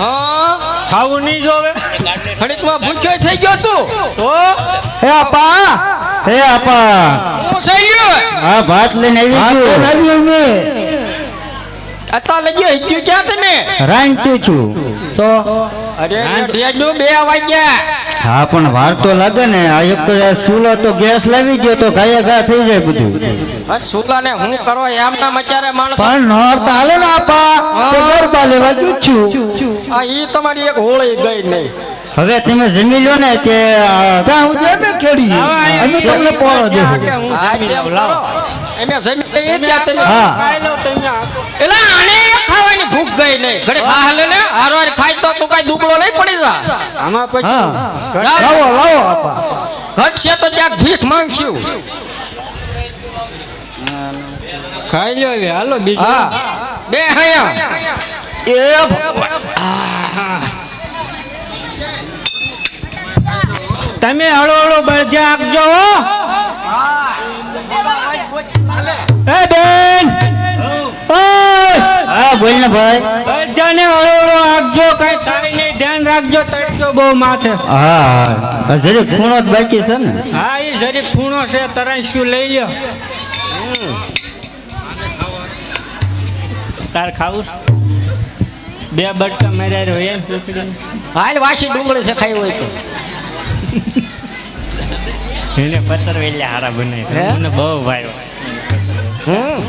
હા. ખાવું નહીં જોવે? ઘડીકમાં ભૂખ્યો થઈ ગયો તું તો? હે આપા હે આપા. હું ગયો હા ભાત લઈને આવી છું. લાવ્યો મેં અત્યારે લઈ ગયો હિચ્યું ક્યાં તમે? રાંધતું છું. તો? અરે ઢેજનું બે વાગ્યા. હા પણ વાર તો લાગે ને આ એક તો સુલો ચૂલો તો ગેસ લાવી ગયો તો ગાયા ગા થઈ જાય બધું બસ સુલાને હું કરો એમ ના અત્યારે માણસ પણ નોર તાલે ના પા તો ગરબા લેવા ગયું છું આ ઈ તમારી એક હોળી ગઈ નહીં હવે તમે જમી લો ને કે હું જમે ખેડી અમે તમને પોરો દેવું આ એમે જમી લઈએ ત્યાં તમે હા. ખાઈ લો તમે આ. આને ખાવાની ભૂખ ગઈ નહીં. ઘડી ખા લે ને હારવાર ખાય તો તું કઈ દુબળો નહીં પડી જા. આમાં પછી લાવો લાવો આપા. ઘટશે તો ત્યાં ભીખ માંગશું. ખાઈ લ્યો હવે હાલો બીજું. બે હયા. એ તમે હળો હળો બળજા આપજો ને ભાઈ? બધાને હળવળો હળો આપજો કઈ થાય નહીં. ધ્યાન રાખજો તડકો બહુ માથે હા જરી ખૂણો જ બાકી છે ને? હા એ જરી ખૂણો છે તરાઈ શું લઈ લ્યો. તાર ખાવું બે બટકા માર્યા રહ્યો હાલ વાસી ડુંગળી છે ખાઈ હોય તો. એને પતર વેલ્યા હારા બને મને બહુ ભાઈ હમ.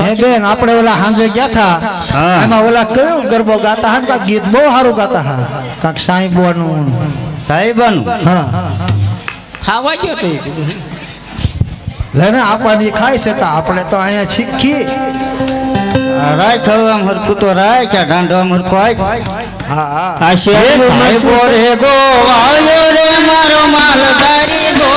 હે બેન આપણે ઓલા હાંજે ગયા થા. એમાં ઓલા કયું ગરબો ગાતા હા કાંક ગીત બહુ સારું ગાતા હા કાંક સાંઈબોનું. સાહેબાનું હા. ખાવા ગયો તો લેને આપવાની ખાય છે તો આપણે તો અહીંયા શીખી રાય ખાવા હરખું તો રાય કે ડાંડવા હરખું આય. હા હા. આ સાહેબો રે મારો માલધારી સાહેબો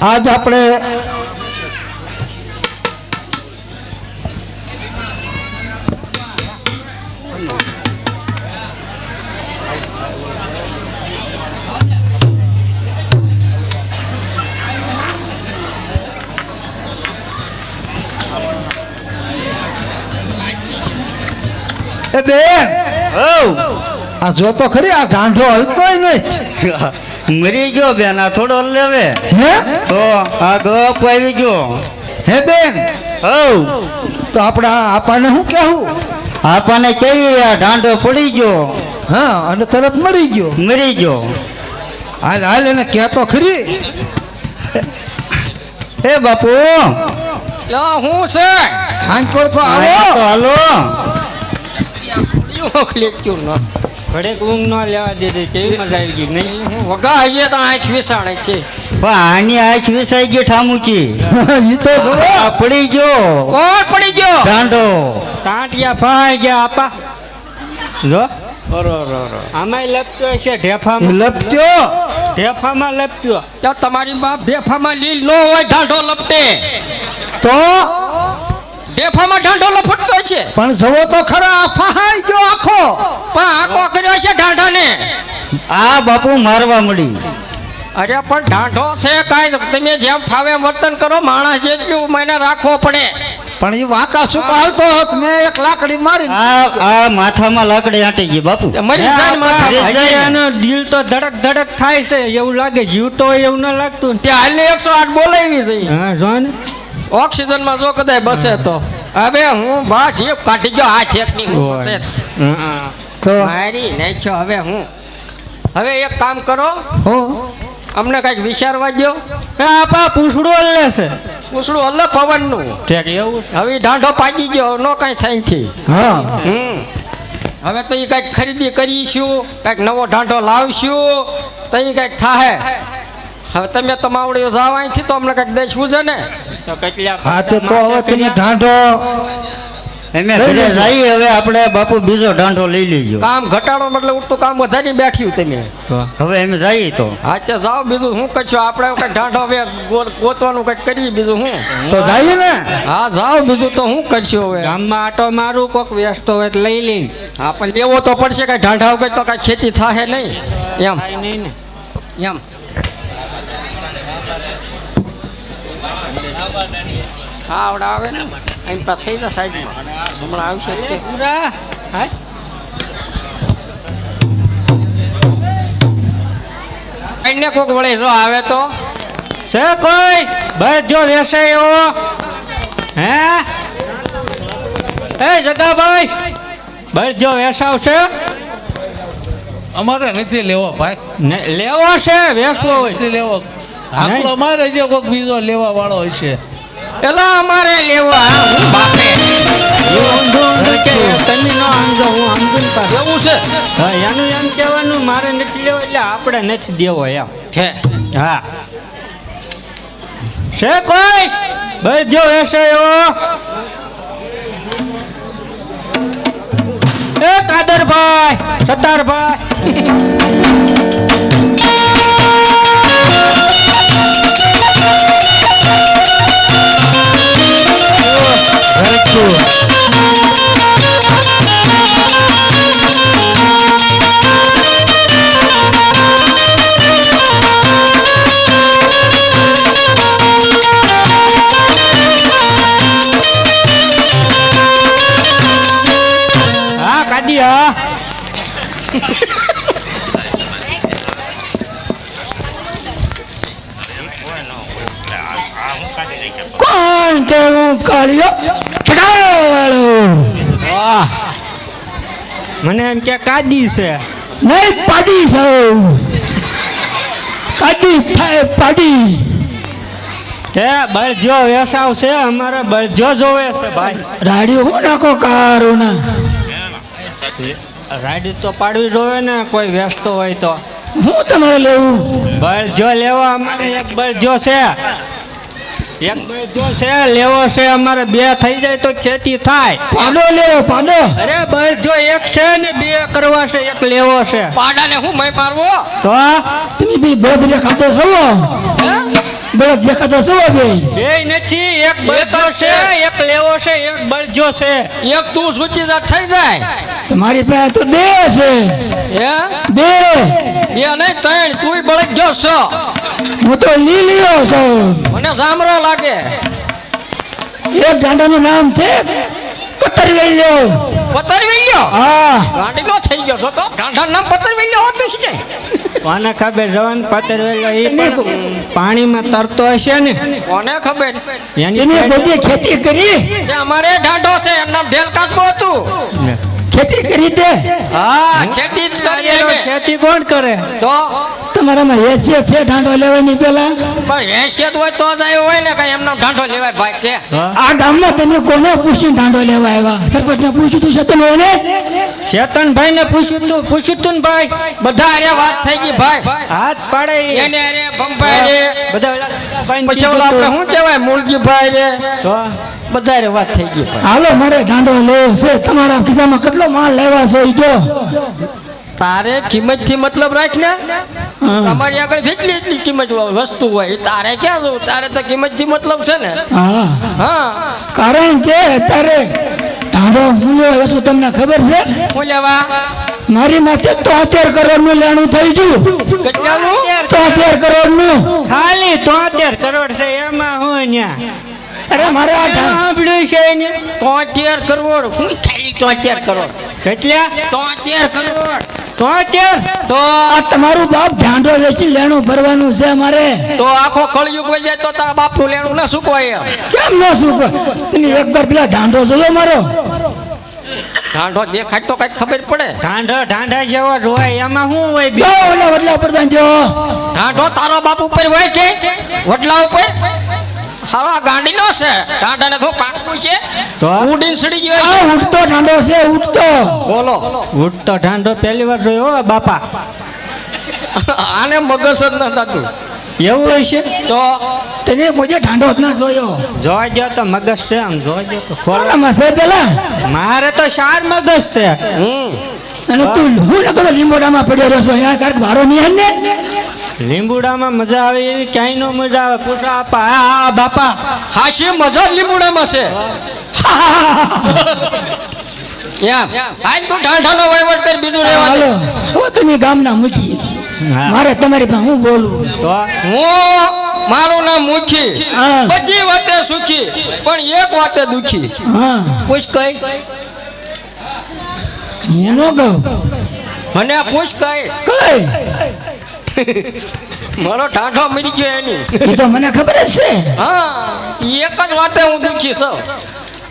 આજ આપણે એ બેન! આ જો તો ખરી આ ગાંઠો હલતોય નહીં. મરી ગયો બેન આ થોડો લેવે. હે? તો આ ગપ આવી ગયો. હે બેન? ઓ તો આપણા આપાને શું કહેવું આપાને કેવી આ ઢાંડો પડી ગયો. હા અને તરત મરી ગયો. મરી ગયો. હાલ હાલ એને કહેતો ખરી. હે બાપુ. લો હું છે? આંકોળ તો આવો. હાલો. મોકલી ક્યું ન ઘડીક ઊંઘ ન લેવા દીધી કેવી મજા આવી ગઈ? નહીં વગા હશે તો આંખ વિસાણે છે. પણ આની આંખ વિસાઈ ગયો ઠામુકી. ઈ તો. પડી ગયો. કોણ પડી ગયો? ઢાંઢો ટાંટિયા ફાઈ ગયા આપા. જો. આમાંય લપટ્યો છે ઢેફામાં. લપટ્યો. ઢેફામાં લપટ્યો. તો તમારી બાપ ઢેફામાં લીલ નો હોય ઢાંઢો લપટે. તો? ભેફામાં ઢાંઢો લપટતો છે. પણ જવો તો ખરા આ ફહાઈ ગયો આખો. પણ આખો કર્યો છે ઢાંઢાને. આ બાપુ મારવા મળી. અરે પણ ઢાંઢો છે કાંઈ તમે જેમ ફાવે વર્તન કરો માણસ જેટલું મને રાખવો પડે. પણ એ વાકા શું હાલતો હોત? મેં એક લાકડી મારી આ આ માથામાં લાકડી આંટી ગઈ બાપુ. મરી જાય ને માથામાં. ને. દિલ તો ધડક ધડક થાય છે. એવું લાગે જીવતો હોય એવું ન લાગતું. ત્યાં હાલને એકસો આઠ બોલાવી જઈ હા જો ને ઓક્સિજનમાં જો કદાચ બસે તો. હવે હું બા જીપ કાઢી ગયો એકની હું બસે. તો? મારી નાખ્યો હવે હું. હવે એક કામ કરો. હો? અમને કંઈક વિચારવા દો એ આપા પૂછડું લે છે. પૂછડું હલ્લે પવનનું ઠેક એવું હવે ઢાંઢો પાકી ગયો નો કઈ થાય નથી. હા. હમ. હવે તો એ કંઈક ખરીદી કરીશું કંઈક નવો ઢાંઢો લાવશું તો એ કંઈક થાય હવે તમે તમાવડીઓ જાવ અહીંથી તો અમને કંઈક દેશ છે ને. તો કેટલા હા તો તો હવે તમે ઢાંઢો. લઈ ઘરે જઈએ હવે આપણે બાપુ બીજો ઢાંઢો લઈ લેજો. કામ ઘટાડો મતલબ ઉડતું કામ વધારી બેઠ્યું તમે. તો? હવે એમ જઈએ તો. હા તો જાઓ બીજું શું કરશો? આપણે કંઈક ઢાંઢો હવે ગોતવાનું કરીએ બીજું શું? તો જઈએ ને. હા જાઓ બીજું તો શું કરશું હવે? ગામમાં આટો મારું કોક વ્યસ્ત હોય તો લઈ લઈને. હા પણ લેવો તો પડશે કઈ ઢાંઢા વગર તો કઈ ખેતી થાહે નહીં. એમ. થાય નહીં ને. એમ. હા આવડે આવે ને. અહીં પા થઈ જાય સાઈડમાં. હમણાં આવશે તે. પૂરા હા? એને કોક વળે જો આવે તો? છે કોઈ? બસ જો વેસાય એવો. હે? એ જગાભાઈ બસ જો વેસાવ છે અમારે નથી લેવો ભાઈ. લેવો છે વેસવો હોય. નથી લેવો. આપણો અમારે જે કોઈક બીજો લેવા વાળો હોય છે પેલા અમારે લેવા હું. બાપે તમે ન સમજો હું સમજુ એવું છે? હા એનું એમ કહેવાનું મારે નથી લેવો એટલે આપણે નથી દેવો એમ. છે હા. છે કોઈ? બસ જો વેસે એવો. એ કાદરભાઈ સતારભાઈ હા કાદી હા કોણ કેવું મને એમ કે કાદી છે. નહીં પાડી છે. કાદી પાડી. હે બળજો વેસાવ છે અમારે બળજો જોવે છે ભાઈ. રાડી હું નાખો કારોના. રાડી તો પાડવી જોવે ને કોઈ વેસતો હોય તો. હું તમારે લેવું? બળજો લેવા અમારે એક બળજો છે. એક બળદો છે લેવો છે અમારે બે થઈ જાય તો ખેતી થાય. પાડો લેવો પાડો. અરે બળદો એક છે ને બે કરવા છે એક લેવો છે. પાડાને હું મય પારવો તો? તમે બી બળદ દેખાતો છો? હે? બળદ દેખાતો છો બે બે નથી એક બળદો છે એક લેવો છે એક બળજો છે. એક તું સૂચી જાત થઈ જાય. તમારી પાસે તો બે છે. હે? બે. બે નહીં ત્રણ. તુંય બળજો છો. હું તો લીલીઓ છું. મને જામરો લાગે. એક ગાંડાનું નામ છે કતરવેલ્યો પતરવી ગયો હા. ગાંડીનો થઈ ગયો તો તો. ગાંડા નામ પતરવી ગયો હોત છે કે? કોને ખબર જવાન પતર વેલો એ પણ પાણીમાં તરતો હશે ને? કોને ખબર? એની બધી ખેતી કરી. કે અમારે ઢાંઢો છે એનું નામ ઢેલ કાચબો હતું ખેતી કરી તે. હા ખેતી ખેતી કોણ કરે? તો તમારામાં હેસિયત છે ઢાંઢો લેવાની પેલા? પણ હેસિયત હોય તો જ આવ્યો હોય ને કઈ એમનો ઢાંઢો લેવાય ભાઈ કે. આ ગામમાં તમે કોને પૂછીને ઢાંઢો લેવા આવ્યા? સરપંચને પૂછ્યું તું છે ને ચેતનભાઈ ને પૂછ્યું તું પૂછ્યું તું ભાઈ. બધા અરે વાત થઈ ગઈ ભાઈ. હાથ પાડે. એને અરે ભંભાઈ રે. બધા પછી ઓલા આપણે શું કહેવાય મૂળજીભાઈ રે. તો? બધા રે વાત થઈ ગઈ હાલો મારે ઢાંડો લેવો છે. તમારા ખિસ્સામાં કેટલો માલ લેવા છો જો. તારે કિંમતથી મતલબ રાખ ને. તમારી આગળ જેટલી એટલી કિંમત વસ્તુ હોય તારે ક્યાં જવું? તારે તો કિંમતથી મતલબ છે ને. હા. હા. કારણ કે તારે ઢાંડો મૂલ્યો છું તમને ખબર છે? મૂલ્યવા મારી માથે તોતેર કરોડનું લેણું થઈ ગયું. કેટલાનું? તોતેર કરોડનું ખાલી તોતેર કરોડ છે એમાં હું ત્યાં અરે મારે આ સાંભળ્યું છે ને તોતેર કરોડ? હું ખાલી તોતેર કરોડ. કેટલા? તોતેર કરોડ. તોતેર તો આ તમારું બાપ ઢાંડો વેચી લેણું ભરવાનું છે મારે તો આખો કળયુગ વહી જાય તો તારા બાપનું લેણું ના સુકવાય કેમ ન સુકવાય? તને એક વાર પેલા ઢાંડો જોયો મારો. ઢાંઢો દેખાય તો કઈ ખબર પડે. ઢાંઢો ઢાંઢા જેવો જ હોય એમાં શું હોય બે? ઓલા વડલા ઉપર બાંધ્યો ઢાંઢો તારો બાપ ઉપર હોય કે? વડલા ઉપર? હાવા ગાંડી નો છે. ઢાંઢાને તો પાકું છે. તો ઉડીને સડી ગયો આ ઉઠતો ઠાંડો છે ઉઠતો બોલો. ઉઠતો ઠાંડો પહેલી વાર જોયો હો બાપા. આને મગજ જ ન થતું એવું હોય છે? તો તમે કોઈ ઠાંડો જ ના જોયો. જોઈ ગયો તો મગજ છે આમ જોઈ ગયો તો. કોનામાં છે પેલા? મારે તો શાર મગજ છે. હમ. અને તું હું લગો લીંબોડામાં પડ્યો રહેશો અહીંયા કાંઈક ભારો નહીં ને? લીંબુડામાં મજા આવે એવી ક્યાંય નો મજા આવે. પૂછા આપા બાપા હાશી મજા લીંબુડામાં છે. કેમ હાલ તું ઢાંઢાનો વહીવટ કર બીજું રહેવા હાલો. હું તમે ગામના મુખી. મારે તમારી પાસે હું બોલું તો? હું મારું નામ મુખી. બધી વાતે સુખી પણ એક વાતે દુખી. હા. પૂછ કઈ. હું નો કહું. મને આ પૂછ કઈ. કઈ? મારો ઢાંઢો મરી ગયો એની. એ તો મને ખબર જ છે. હા એક જ વાતે હું દુખી છું.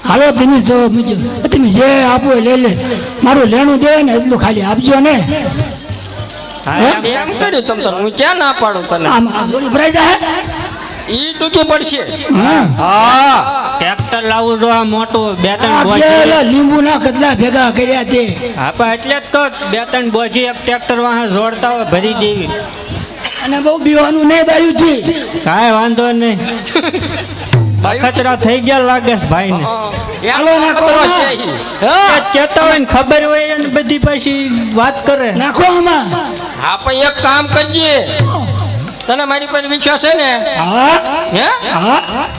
હાલો તમે જો બીજું તમે જે આપો લઈ લે. મારું લેણું દેવે ને એટલું ખાલી આપજો ને. હા, એમ. કર્યું તમ તો. હું ક્યાં ના પાડું તને? આમ ભરાઈ જાય ઈ દુખી પડશે. હા. હા ટ્રેક્ટર લાવું જો આ મોટું બે ત્રણ બોજી. લીંબુ લીંબુના કદલા ભેગા કર્યા તે. હા પણ એટલે જ તો બે ત્રણ બોજી એક ટ્રેક્ટર વાહન જોડતા હોય ભરી દેવી. અને બહુ બીવાનું નહીં બાયું છે કાંઈ વાંધો નહીં. ખતરા થઈ ગયા લાગે છે ભાઈ ને હાલો નાખો હા કેતા હોય ને ખબર હોય અને બધી પાછી વાત કરે. નાખો આમાં. હા પણ એક કામ કરજે. તને મારી પર વિશ્વાસ છે ને? હા? હે?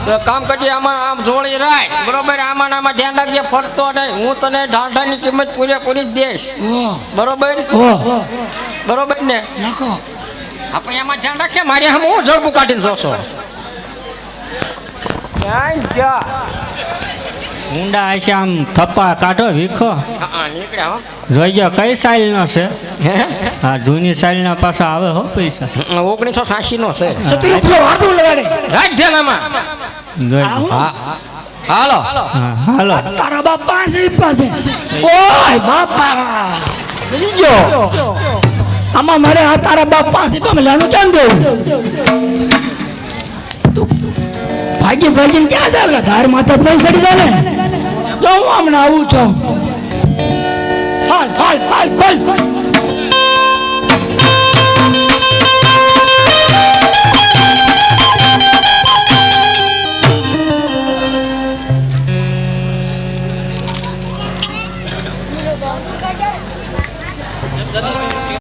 તો કામ કરજે આમાં આમ જોડી રાખ. બરોબર? આમાં આમાં ધ્યાન રાખજે ફરતો નહીં. હું તને ઢાંઢાની કિંમત પૂરેપૂરી જ દઈશ. બરોબર? બરોબર ને? નાખો. આપણે એમાં ધ્યાન રાખીએ મારી આમ હું ઝડપું કાઢીને જોશો ક્યાંય ગયા? ઊંડા હશે આમ થપ્પા કાઢો વીખો. હા, હા, જોઈજો કઈ સાઇલ નો છે? હે? આ જૂની સાઇલ ના પાછા આવે હો પૈસા. ઓગણીસો સાસી નો છે હાલો. હાલો. તારા બાપ પાંચ રૂપિયા છે ઓય બાપા. બીજો આમાં મારે આ તારા બાપ પાંચ રૂપિયા લેવાનું કેમ દેવું ભાગી ભાગીને ક્યાં જાવ? ધાર માથા નહીં સડી જાય ને. လုံးဝမနာဘူးဆုံးဟိုင်ဟိုင်ဟိုင်ဟိုင်